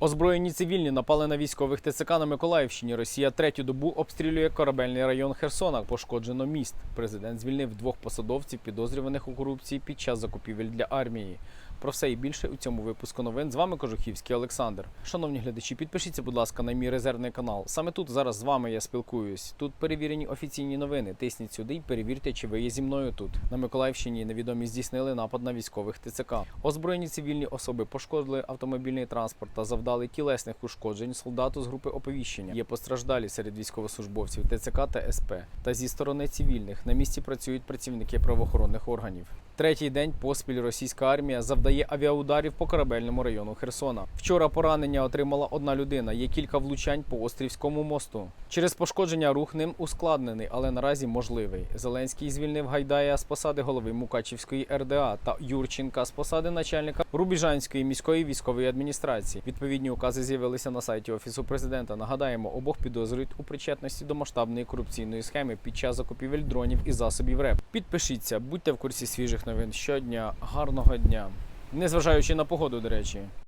Озброєні цивільні напали на військових ТЦК на Миколаївщині. Росія третю добу обстрілює корабельний район Херсона. Пошкоджено міст. Президент звільнив двох посадовців, підозрюваних у корупції під час закупівель для армії. Про все і більше у цьому випуску новин. З вами Кожухівський Олександр. Шановні глядачі, підпишіться, будь ласка, на мій резервний канал. Саме тут зараз з вами я спілкуюсь. Тут перевірені офіційні новини. Тисніть сюди і перевірте, чи ви є зі мною тут. На Миколаївщині невідомі здійснили напад на військових ТЦК. Озброєні цивільні особи пошкодили автомобільний транспорт та завдали тілесних ушкоджень солдату з групи оповіщення. Є постраждалі серед військовослужбовців ТЦК та СП. Та зі сторони цивільних на місці працюють працівники правоохоронних органів. Третій день поспіль російська армія завдає авіаударів по корабельному району Херсона. Вчора поранення отримала одна людина. Є кілька влучань по Острівському мосту. Через пошкодження рух ним ускладнений, але наразі можливий. Зеленський звільнив Гайдая з посади голови Мукачівської РДА та Юрченка з посади начальника Рубіжанської міської військової адміністрації. Відповідні укази з'явилися на сайті офісу президента. Нагадаємо, обох підозрюють у причетності до масштабної корупційної схеми під час закупівель дронів і засобів РЕП. Підпишіться, будьте в курсі свіжих новин щодня. Гарного дня, незважаючи на погоду, до речі.